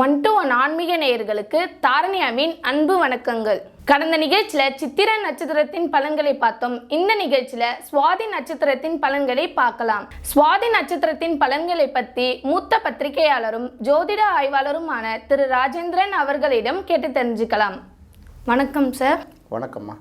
One to one ஆன்மீக நேயர்களுக்கு தாரணி அமீன் அன்பு வணக்கங்கள். கடந்த நிகழ்ச்சியில சித்திர நட்சத்திரத்தின் பலன்களை பார்த்தோம். இந்த நிகழ்ச்சியில சுவாதி நட்சத்திரத்தின் பலன்களை பார்க்கலாம். சுவாதி நட்சத்திரத்தின் பலன்களை பத்தி மூத்த பத்திரிகையாளரும் ஜோதிட ஆய்வாளருமான திரு ராஜேந்திரன் அவர்களிடம் கேட்டு தெரிஞ்சுக்கலாம். வணக்கம் சார். வணக்கம்மா.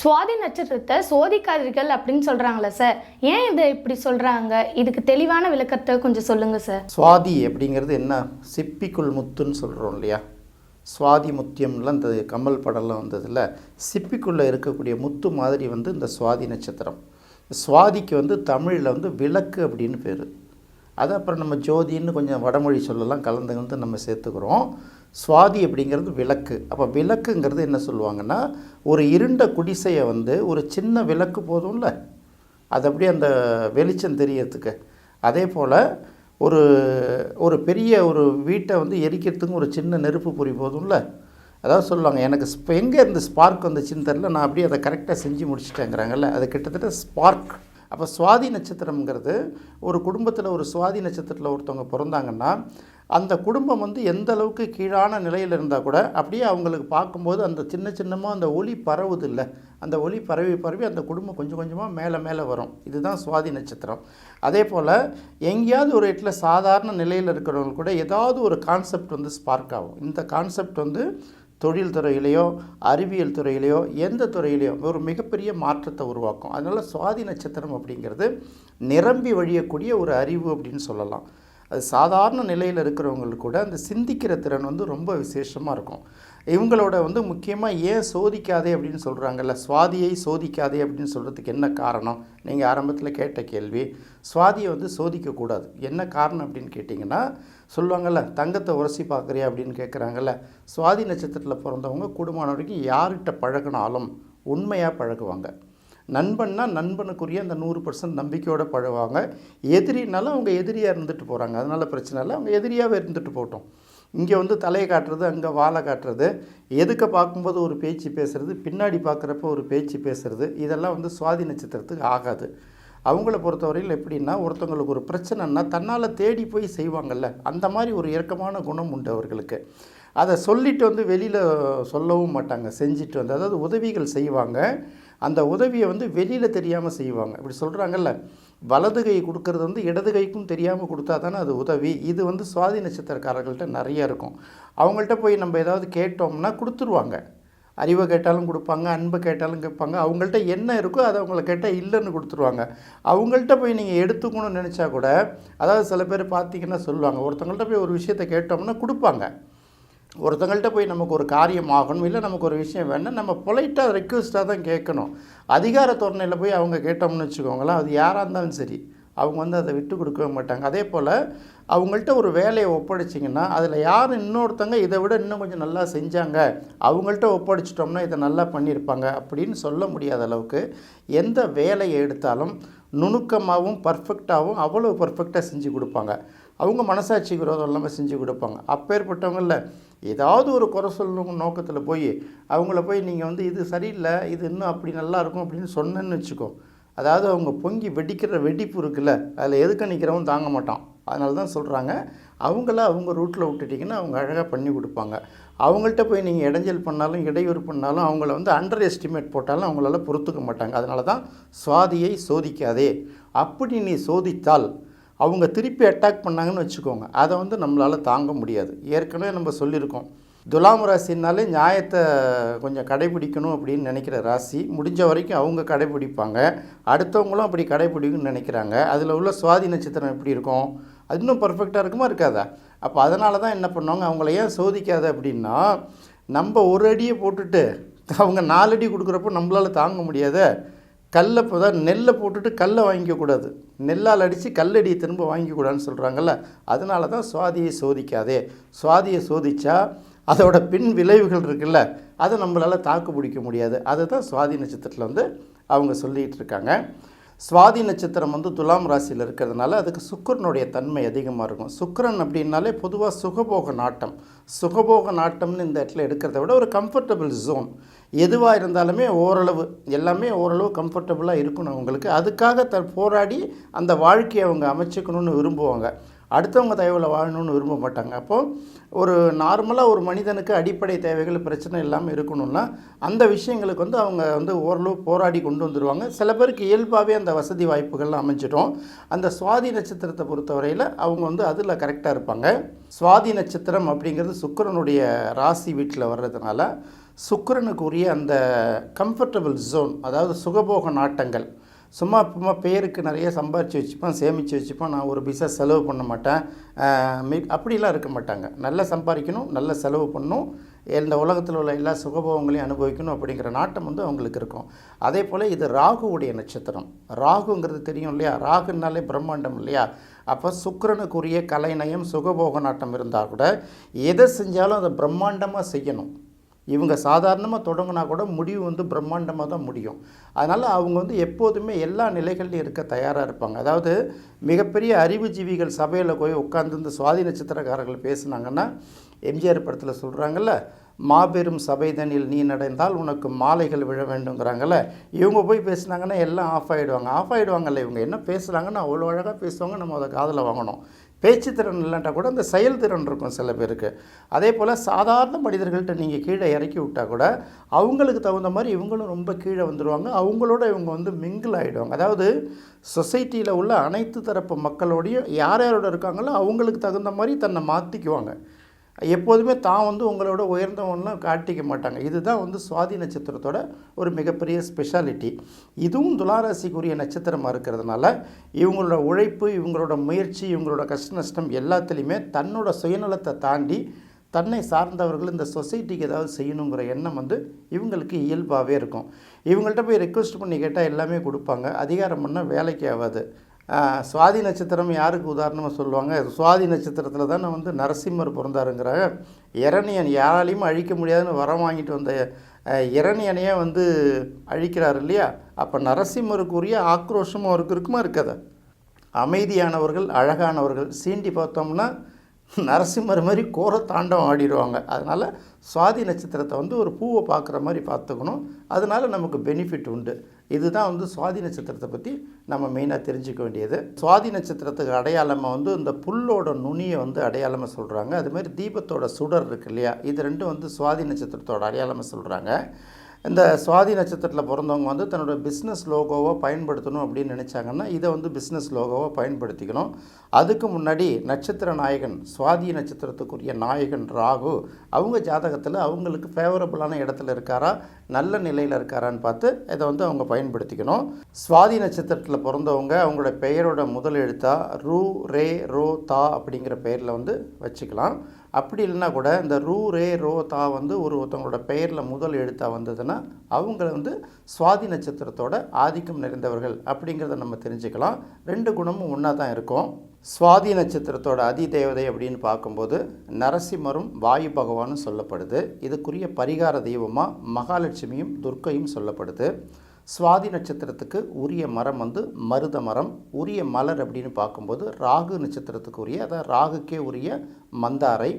சுவாதி நட்சத்திரத்தை சோதிக்காதீர்கள் அப்படின்னு சொல்கிறாங்களே சார் ஏன் இதை இப்படி சொல்றாங்க? இதுக்கு தெளிவான விளக்கத்தை கொஞ்சம் சொல்லுங்க சார் சுவாதி அப்படிங்கிறது என்ன? சிப்பிக்குள் முத்துன்னு சொல்கிறோம் இல்லையா? சுவாதி முத்தியம்லாம் இந்த கமல் படம்லாம் வந்ததில் சிப்பிக்குள்ளே இருக்கக்கூடிய முத்து மாதிரி வந்து இந்த சுவாதி நட்சத்திரம். சுவாதிக்கு வந்து தமிழில் வந்து விளக்கு அப்படின்னு பேர். அது அப்புறம் நம்ம ஜோதின்னு கொஞ்சம் வடமொழி சொல்லலாம் கலந்து கலந்து நம்ம சேர்த்துக்கிறோம். சுவாதி அப்படிங்கிறது விளக்கு. அப்போ விளக்குங்கிறது என்ன சொல்லுவாங்கன்னா ஒரு இருண்ட குடிசையை வந்து ஒரு சின்ன விளக்கு போதும்ல? அது அப்படியே அந்த வெளிச்சம் தெரியறதுக்கு. அதே போல் ஒரு ஒரு பெரிய ஒரு வீட்டை வந்து எரிக்கிறதுக்கும் ஒரு சின்ன நெருப்பு பொறி போதும்ல? அதாவது சொல்லுவாங்க எனக்கு இப்போ எங்கே இருந்து ஸ்பார்க் வந்துச்சுன்னு தெரில நான் அப்படியே அதை கரெக்டாக செஞ்சு முடிச்சிட்டேங்கிறாங்கல்ல? அது கிட்டத்தட்ட ஸ்பார்க் அப்போ சுவாதி நட்சத்திரம்ங்கிறது ஒரு குடும்பத்தில் ஒரு சுவாதி நட்சத்திரத்தில் ஒருத்தவங்க பிறந்தாங்கன்னா அந்த குடும்பம் வந்து எந்த அளவுக்கு கீழான நிலையில் இருந்தால் கூட அப்படியே அவங்களுக்கு பார்க்கும்போது அந்த சின்ன சின்னமாக அந்த ஒளி பரவுது இல்லை அந்த ஒளி பரவி பரவி அந்த குடும்பம் கொஞ்சம் கொஞ்சமாக மேலே மேலே வரும். இதுதான் சுவாதி நட்சத்திரம். அதே போல் எங்கேயாவது ஒரு இடத்துல சாதாரண நிலையில் இருக்கிறவங்க கூட ஏதாவது ஒரு கான்செப்ட் வந்து ஸ்பார்க் ஆகும். இந்த கான்செப்ட் வந்து தொழில் துறையிலையோ அறிவியல் துறையிலையோ எந்த துறையிலையோ ஒரு மிகப்பெரிய மாற்றத்தை உருவாக்கும். அதனால் சுவாதி நட்சத்திரம் அப்படிங்கிறது நிரம்பி வழியக்கூடிய ஒரு அறிவு அப்படின்னு சொல்லலாம். அது சாதாரண நிலையில் இருக்கிறவங்களுக்கு கூட அந்த சிந்திக்கிற திறன் வந்து ரொம்ப விசேஷமாக இருக்கும். இவங்களோட வந்து முக்கியமாக ஏன் சோதிக்காதே அப்படின்னு சொல்கிறாங்கல்ல சுவாதியை சோதிக்காதே அப்படின்னு சொல்கிறதுக்கு என்ன காரணம்? நீங்கள் ஆரம்பத்தில் கேட்ட கேள்வி. சுவாதியை வந்து சோதிக்கக்கூடாது. என்ன காரணம் அப்படின்னு கேட்டிங்கன்னா சொல்லுவாங்கள்ல தங்கத்தை உரசி பார்க்குறியா அப்படின்னு கேட்குறாங்கல்ல சுவாதி நட்சத்திரத்தில் பிறந்தவங்க கூடுமான வரைக்கும் யார்கிட்ட பழகினாலும் உண்மையாக பழகுவாங்க. நண்பன்னா நண்பனுக்குரிய அந்த நூறு பர்சன்ட் நம்பிக்கையோடு பழவாங்க எதிரினாலும் அவங்க எதிரியாக இருந்துட்டு போகிறாங்க அதனால் பிரச்சனை இல்லை. அவங்க எதிரியாகவே இருந்துட்டு போகட்டும். இங்கே வந்து தலையை காட்டுறது அங்கே வாழை காட்டுறது எதுக்க பார்க்கும்போது ஒரு பேச்சு பேசுகிறது பின்னாடி பார்க்குறப்ப ஒரு பேச்சு பேசுகிறது இதெல்லாம் வந்து சுவாதி நட்சத்திரத்துக்கு ஆகாது. அவங்கள பொறுத்தவரையில் எப்படின்னா ஒருத்தவங்களுக்கு ஒரு பிரச்சனைன்னா தன்னால் தேடி போய் செய்வாங்கள்ல அந்த மாதிரி ஒரு இறக்கமான குணம் உண்டு அவர்களுக்கு. அதை சொல்லிட்டு வந்து வெளியில் சொல்லவும் மாட்டாங்க. செஞ்சுட்டு வந்து அதாவது உதவிகள் செய்வாங்க. அந்த உதவியை வந்து வெளியில் தெரியாமல் செய்வாங்க. இப்படி சொல்கிறாங்கல்ல வலது கை கொடுக்கறது வந்து இடது கைக்கும் தெரியாமல் கொடுத்தா தானே அது உதவி. இது வந்து சுவாதி நட்சத்திரக்காரர்கள்ட்ட நிறைய இருக்கும். அவங்கள்ட்ட போய் நம்ம ஏதாவது கேட்டோம்னா கொடுத்துருவாங்க. அறிவை கேட்டாலும் கொடுப்பாங்க அன்பை கேட்டாலும் கேட்பாங்க. அவங்கள்ட்ட என்ன இருக்கோ அதை அவங்கள கேட்டால் இல்லைன்னு கொடுத்துருவாங்க. அவங்கள்ட்ட போய் நீங்கள் எடுத்துக்கணும்னு நினச்சா கூட அதாவது சில பேர் பார்த்தீங்கன்னா சொல்லுவாங்க ஒருத்தவங்கள்ட்ட போய் ஒரு விஷயத்த கேட்டோம்னா கொடுப்பாங்க. ஒருத்தங்கள்ட்ட போய் நமக்கு ஒரு காரியம் ஆகணும் இல்லை நமக்கு ஒரு விஷயம் வேணும் நம்ம பொலைட்டாக ரெக்வஸ்ட்டாக தான் கேட்கணும். அதிகார தோரணையில் போய் அவங்க கேட்டோம்னு வச்சுக்கோங்களேன் அது யாராக இருந்தாலும் சரி அவங்க வந்து அதை விட்டு கொடுக்கவே மாட்டாங்க. அதே போல் அவங்கள்ட்ட ஒரு வேலையை ஒப்படைச்சிங்கன்னா அதில் யார் இன்னொருத்தங்க இதை விட இன்னும் கொஞ்சம் நல்லா செஞ்சாங்க அவங்கள்ட்ட ஒப்படைச்சிட்டோம்னா இதை நல்லா பண்ணியிருப்பாங்க அப்படின்னு சொல்ல முடியாத அளவுக்கு எந்த வேலையை எடுத்தாலும் நுணுக்கமாகவும் பர்ஃபெக்டாகவும் அவ்வளோ பர்ஃபெக்டாக செஞ்சு கொடுப்பாங்க. அவங்க மனசாட்சி விரோதம் எல்லாமே செஞ்சு கொடுப்பாங்க. அப்பேற்பட்டவங்களில் ஏதாவது ஒரு குறை சொல்லணும் நோக்கத்தில் போய் அவங்கள போய் நீங்கள் வந்து இது சரியில்லை இது இன்னும் அப்படி நல்லா இருக்கும் அப்படின்னு சொன்னேன்னு வச்சுக்கோ. அதாவது அவங்க பொங்கி வெடிக்கிற வெடிப்பு இருக்குல்ல அதில் எதுக்க நிற்கிறவன் தாங்க மாட்டான். அதனால தான் சொல்கிறாங்க அவங்கள அவங்க ரூட்டில் விட்டுட்டிங்கன்னா அவங்க அழகாக பண்ணி கொடுப்பாங்க. அவங்கள்ட்ட போய் நீங்கள் இடைஞ்சல் பண்ணாலும் இடையூறு பண்ணாலும் அவங்கள வந்து அண்டர் எஸ்டிமேட் போட்டாலும் அவங்களால பொறுத்துக்க மாட்டாங்க. அதனால தான் சுவாதியை சோதிக்காதே. அப்படி நீ சோதித்தால் அவங்க திருப்பி அட்டாக் பண்ணாங்கன்னு வச்சுக்கோங்க. அதை வந்து நம்மளால் தாங்க முடியாது. ஏற்கனவே நம்ம சொல்லியிருக்கோம். துலாம் ராசினாலே நியாயத்தை கொஞ்சம் கடைபிடிக்கணும் அப்படின்னு நினைக்கிற ராசி. முடிஞ்ச வரைக்கும் அவங்க கடைபிடிப்பாங்க. அடுத்தவங்களும் அப்படி கடைபிடிக்கணும்னு நினைக்கிறாங்க. அதில் உள்ள சுவாதி நட்சத்திரம் எப்படி இருக்கும்? அது இன்னும் பர்ஃபெக்டாக இருக்குமா இருக்காதா? அப்போ அதனால தான் என்ன பண்ணுவாங்க? அவங்கள ஏன் சோதிக்காத அப்படின்னா நம்ம ஒரு அடியை போட்டுட்டு அவங்க நாலடி கொடுக்குறப்போ நம்மளால் தாங்க முடியாத. கல்லை இப்போ தான் நெல்லை போட்டுட்டு கல்லை வாங்கிக்கக்கூடாது. நெல்லால் அடித்து கல்லடியை திரும்ப வாங்கிக்கூடாதுன்னு சொல்கிறாங்கல்ல அதனால தான் சுவாதியை சோதிக்காதே. சுவாதியை சோதிச்சா அதோட பின் விளைவுகள் இருக்குல்ல அதை நம்மளால் தாக்கு பிடிக்க முடியாது. அதை தான் சுவாதி நட்சத்திரத்தில் வந்து அவங்க சொல்லிகிட்டு இருக்காங்க. சுவாதி நட்சத்திரம் வந்து துலாம் ராசியில் இருக்கிறதுனால அதுக்கு சுக்கரனுடைய தன்மை அதிகமாக இருக்கும். சுக்கரன் அப்படின்னாலே பொதுவாக சுகபோக நாட்டம். சுகபோக நாட்டம்னு இந்த இடத்துல எடுக்கிறத விட ஒரு கம்ஃபர்டபுள் ஜோன் எதுவாக இருந்தாலுமே ஓரளவு எல்லாமே ஓரளவு கம்ஃபர்டபுளாக இருக்கணும் அவங்களுக்கு. அதுக்காக த போராடி அந்த வாழ்க்கையை அவங்க அமைச்சுக்கணும்னு விரும்புவாங்க. அடுத்தவங்க தயவில் வாழணும்னு விரும்ப மாட்டாங்க. அப்போது ஒரு நார்மலாக ஒரு மனிதனுக்கு அடிப்படை தேவைகள் பிரச்சனை இல்லாமல் இருக்கணும்னா அந்த விஷயங்களுக்கு வந்து அவங்க வந்து ஓரளவு போராடி கொண்டு வந்துடுவாங்க சில பேருக்கு இயல்பாகவே அந்த வசதி வாய்ப்புகள்லாம் அமைஞ்சிடும். அந்த சுவாதி நட்சத்திரத்தை பொறுத்தவரையில் அவங்க வந்து அதில் கரெக்டாக இருப்பாங்க. சுவாதி நட்சத்திரம் அப்படிங்கிறது சுக்கரனுடைய ராசி வீட்டில் வர்றதுனால சுக்கரனுக்குரிய அந்த கம்ஃபர்டபுள் ஜோன் அதாவது சுகபோக நாட்டங்கள் சும்மா சும்மா பேருக்கு நிறைய சம்பாரித்து வச்சுப்பேன் சேமித்து வச்சுப்பேன். நான் ஒரு பைசா செலவு பண்ண மாட்டேன். மி- அப்படிலாம் இருக்க மாட்டாங்க. நல்லா சம்பாதிக்கணும் நல்ல செலவு பண்ணணும். இந்த உலகத்தில் உள்ள எல்லா சுகபோகங்களையும் அனுபவிக்கணும் அப்படிங்கிற நாட்டம் வந்து அவங்களுக்கு இருக்கும். அதே போல் இது ராகுவுடைய நட்சத்திரம். ராகுங்கிறது தெரியும் இல்லையா? ராகுனாலே பிரம்மாண்டம் இல்லையா? அப்போ சுக்கிரனுக்குரிய கலைநயம் சுகபோக நாட்டம் இருந்தால் கூட எதை செஞ்சாலும் அதை பிரம்மாண்டமாக செய்யணும். இவங்க சாதாரணமாக தொடங்கினா கூட முடிவு வந்து பிரம்மாண்டமாக தான் முடியும். அதனால் அவங்க வந்து எப்போதுமே எல்லா நிலைகள்லையும் இருக்க தயாராக இருப்பாங்க. அதாவது மிகப்பெரிய அறிவுஜீவிகள் சபையில் போய் உட்கார்ந்து இந்த சுவாதி நட்சத்திரக்காரர்கள் பேசுனாங்கன்னா எம்ஜிஆர் படத்தில் சொல்கிறாங்கல்ல மாபெரும் சபைதனில் நீ நடந்தால் உனக்கு மாலைகள் விழ வேண்டுங்கிறாங்கல்ல இவங்க போய் பேசுனாங்கன்னா எல்லாம் ஆஃப் ஆகிடுவாங்க ஆஃப் ஆகிடுவாங்கல்ல இவங்க என்ன பேசுகிறாங்கன்னு அவ்வளோ அழகாக பேசுவாங்க நம்ம அதை காதில் வாங்கணும். பேச்சு திறன் இல்லைன்ட்டா கூட அந்த செயல் திறன் இருக்கும் சில பேருக்கு. அதே போல் சாதாரண மனிதர்கள்ட்ட நீங்கள் கீழே இறக்கி விட்டால் கூட அவங்களுக்கு தகுந்த மாதிரி இவங்களும் ரொம்ப கீழே வந்துடுவாங்க அவங்களோட இவங்க வந்து மிங்கிள் ஆகிடுவாங்க அதாவது சொசைட்டியில் உள்ள அனைத்து தரப்பு மக்களோடையும் யார் யாரோட இருக்காங்களோ அவங்களுக்கு தகுந்த மாதிரி தன்னை மாற்றிக்குவாங்க எப்போதுமே தான் வந்து உங்களோட உயர்ந்தவன்லாம் காட்டிக்க மாட்டாங்க. இதுதான் வந்து சுவாதி நட்சத்திரத்தோட ஒரு மிகப்பெரிய ஸ்பெஷாலிட்டி இதுவும் துளாராசிக்குரிய நட்சத்திரமாக இருக்கிறதுனால இவங்களோட உழைப்பு இவங்களோட முயற்சி இவங்களோட கஷ்ட நஷ்டம் எல்லாத்துலேயுமே தன்னோட சுயநலத்தை தாண்டி தன்னை சார்ந்தவர்கள் இந்த சொசைட்டிக்கு ஏதாவது செய்யணுங்கிற எண்ணம் வந்து இவங்களுக்கு இயல்பாகவே இருக்கும். இவங்கள்ட்ட போய் ரெக்வஸ்ட் பண்ணி கேட்டால் எல்லாமே கொடுப்பாங்க. அதிகாரம் பண்ணால் வேலைக்கு ஆகாது. சுவாதி நட்சத்திரம் யாருக்கு உதாரணமாக சொல்லுவாங்க? சுவாதி நட்சத்திரத்தில் தான் வந்து நரசிம்மர் பிறந்தாருங்கிறாங்க. இரணியன் யாராலையும் அழிக்க முடியாதுன்னு வரம் வாங்கிட்டு வந்த இரணியனையே வந்து அழிக்கிறார் இல்லையா? அப்போ நரசிம்மருக்குரிய ஆக்ரோஷமும் அவருக்கு இருக்குமா இருக்காது? அமைதியானவர்கள் அழகானவர்கள். சீண்டி பார்த்தோம்னா நரசிம்மர் மாதிரி கோர தாண்டவம் ஆடிடுவாங்க. அதனால் சுவாதி நட்சத்திரத்தை வந்து ஒரு பூவை பார்க்குற மாதிரி பார்த்துக்கணும். அதனால நமக்கு பெனிஃபிட் உண்டு. இதுதான் வந்து சுவாதி நட்சத்திரத்தை பற்றி நம்ம மெயினாக தெரிஞ்சுக்க வேண்டியது. சுவாதி நட்சத்திரத்துக்கு அடையாளமாக வந்து இந்த புல்லோட நுனியை வந்து அடையாளமாக சொல்கிறாங்க அதுமாதிரி தீபத்தோட சுடர் இருக்கு இல்லையா? இது ரெண்டும் வந்து சுவாதி நட்சத்திரத்தோட அடையாளமாக சொல்கிறாங்க இந்த சுவாதி நட்சத்திரத்தில் பிறந்தவங்க வந்து தன்னோட பிஸ்னஸ் லோகோவை பயன்படுத்தணும் அப்படின்னு நினச்சாங்கன்னா இதை வந்து பிஸ்னஸ் லோகோவை பயன்படுத்திக்கணும். அதுக்கு முன்னாடி நட்சத்திர நாயகன் சுவாதி நட்சத்திரத்துக்குரிய நாயகன் ராகு அவங்க ஜாதகத்தில் அவங்களுக்கு ஃபேவரபுளான இடத்துல இருக்காரா நல்ல நிலையில் இருக்காரான்னு பார்த்து இதை வந்து அவங்க பயன்படுத்திக்கணும். சுவாதி நட்சத்திரத்தில் பிறந்தவங்க அவங்களோட பெயரோட முதல் எழுத்தா ரூ ரே ரோ தா அப்படிங்கிற பெயரில் வந்து வச்சுக்கலாம். அப்படி இல்லைன்னா கூட இந்த ரூ ரே ரோ தா வந்து ஒரு ஒருத்தவங்களோட பெயரில் முதல் எழுத்தாக வந்ததுன்னா அவங்கள வந்து சுவாதி நட்சத்திரத்தோட ஆதிக்கம் நிறைந்தவர்கள் அப்படிங்கிறத நம்ம தெரிஞ்சுக்கலாம். ரெண்டு குணமும் ஒன்றா தான் இருக்கும். சுவாதி நட்சத்திரத்தோட அதிதேவதை அப்படின்னு பார்க்கும்போது நரசிம்மரும் வாயு பகவானும் சொல்லப்படுது. இதுக்குரிய பரிகார தெய்வமாக மகாலட்சுமியும் துர்க்கையும் சொல்லப்படுது. சுவாதி நட்சத்திரத்துக்கு உரிய மரம் வந்து மருத மரம் உரிய மலர் அப்படின்னு பார்க்கும்போது ராகு நட்சத்திரத்துக்கு உரிய அதாவது ராகுக்கே உரிய மந்தாரை.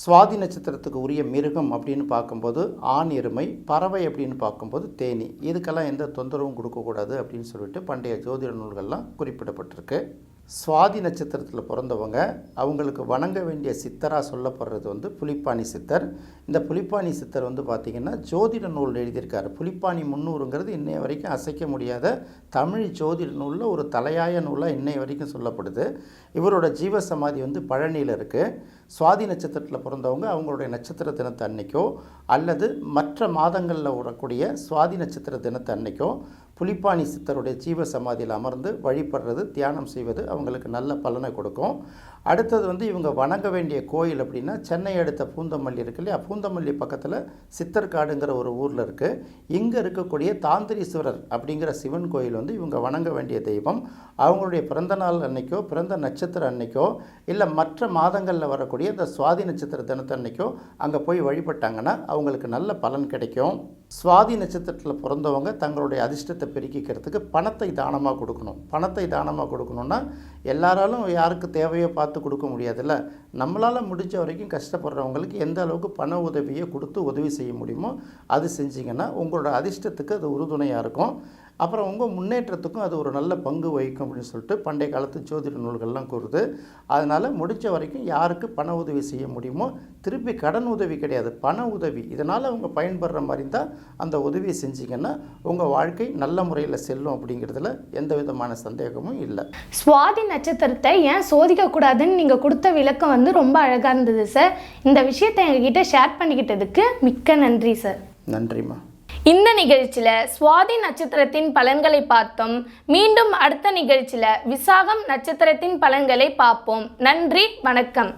சுவாதி நட்சத்திரத்துக்கு உரிய மிருகம் அப்படின்னு பார்க்கும்போது ஆண் எருமை பறவை அப்படின்னு பார்க்கும்போது தேனி. இதுக்கெல்லாம் எந்த தொந்தரவும் கொடுக்கக்கூடாது அப்படின்னு சொல்லிட்டு பண்டைய ஜோதிட நூல்கள்லாம் குறிப்பிடப்பட்டிருக்கு. சுவாதி நட்சத்திரத்தில் பிறந்தவங்க அவங்களுக்கு வணங்க வேண்டிய சித்தராக சொல்லப்படுறது வந்து புலிப்பாணி சித்தர். இந்த புலிப்பாணி சித்தர் வந்து பார்த்திங்கன்னா ஜோதிட நூல் எழுதியிருக்காரு. புலிப்பாணி முன்னூறுங்கிறது இன்றைய வரைக்கும் அசைக்க முடியாத தமிழ் ஜோதிட நூலில் ஒரு தலையாய நூலாக இன்றைய வரைக்கும் சொல்லப்படுது. இவரோட ஜீவ சமாதி வந்து பழனியில் இருக்குது சுவாதி நட்சத்திரத்தில் பிறந்தவங்க அவங்களுடைய நட்சத்திர தினத்தை அன்னைக்கோ அல்லது மற்ற மாதங்களில் வரக்கூடிய சுவாதி நட்சத்திர தினத்தை அன்னைக்கோ புலிப்பாணி சித்தருடைய ஜீவ சமாதியில் அமர்ந்து வழிபடுறது தியானம் செய்வது அவங்களுக்கு நல்ல பலனை கொடுக்கும். அடுத்தது வந்து இவங்க வணங்க வேண்டிய கோயில் அப்படின்னா சென்னை அடுத்த பூந்தமல்லி இருக்கு இல்லையா? பூந்தமல்லி பக்கத்தில் சித்தர்காடுங்கிற ஒரு ஊரில் இருக்குது இங்கே இருக்கக்கூடிய தாந்திரீஸ்வரர் அப்படிங்கிற சிவன் கோயில் வந்து இவங்க வணங்க வேண்டிய தெய்வம். அவங்களுடைய பிறந்த நாள் அன்னைக்கோ பிறந்த நட்சத்திர அன்னைக்கோ இல்லை மற்ற மாதங்களில் வரக்கூடிய இந்த சுவாதி நட்சத்திர தினத்தன்னைக்கோ அங்கே போய் வழிபட்டாங்கன்னா அவங்களுக்கு நல்ல பலன் கிடைக்கும். சுவாதி நட்சத்திரத்தில் பிறந்தவங்க தங்களுடைய அதிர்ஷ்டத்தை பெருக்கிக்கிறதுக்கு பணத்தை தானமாக கொடுக்கணும். பணத்தை தானமாக கொடுக்கணுன்னா எல்லாராலும் யாருக்கு தேவையோ பார்த்து கொடுக்க முடியாதுல்ல. நம்மளால் முடிஞ்ச வரைக்கும் கஷ்டப்படுறவங்களுக்கு எந்த அளவுக்கு பண உதவியை கொடுத்து உதவி செய்ய முடியுமோ அது செஞ்சிங்கன்னா உங்களோட அதிர்ஷ்டத்துக்கு அது உறுதுணையாக இருக்கும். அப்புறம் உங்கள் முன்னேற்றத்துக்கும் அது ஒரு நல்ல பங்கு வகிக்கும் அப்படின்னு சொல்லிட்டு பண்டைய காலத்து ஜோதிட நூல்கள்லாம் கூறுது. அதனால் முடிஞ்ச வரைக்கும் யாருக்கு பண உதவி செய்ய முடியுமோ திருப்பி கடன் உதவி கிடையாது பண உதவி. இதனால் அவங்க பயன்படுற மாதிரி தான் அந்த உதவியை செஞ்சீங்கன்னா உங்கள் வாழ்க்கை நல்ல முறையில் செல்லும் அப்படிங்கிறதுல எந்த விதமான சந்தேகமும் இல்லை. சுவாதி நட்சத்திரத்தை ஏன் சோதிக்க கூடாதுன்னு நீங்க கொடுத்த விளக்கம் வந்து ரொம்ப அழகா இருந்தது சார். இந்த விஷயத்தை எங்ககிட்ட ஷேர் பண்ணிக்கிட்டதுக்கு மிக்க நன்றி சார். நன்றிம்மா. இந்த நிகழ்ச்சியில் சுவாதி நட்சத்திரத்தின் பலன்களை பார்த்தோம். மீண்டும் அடுத்த நிகழ்ச்சியில் விசாகம் நட்சத்திரத்தின் பலன்களை பார்ப்போம். நன்றி வணக்கம்.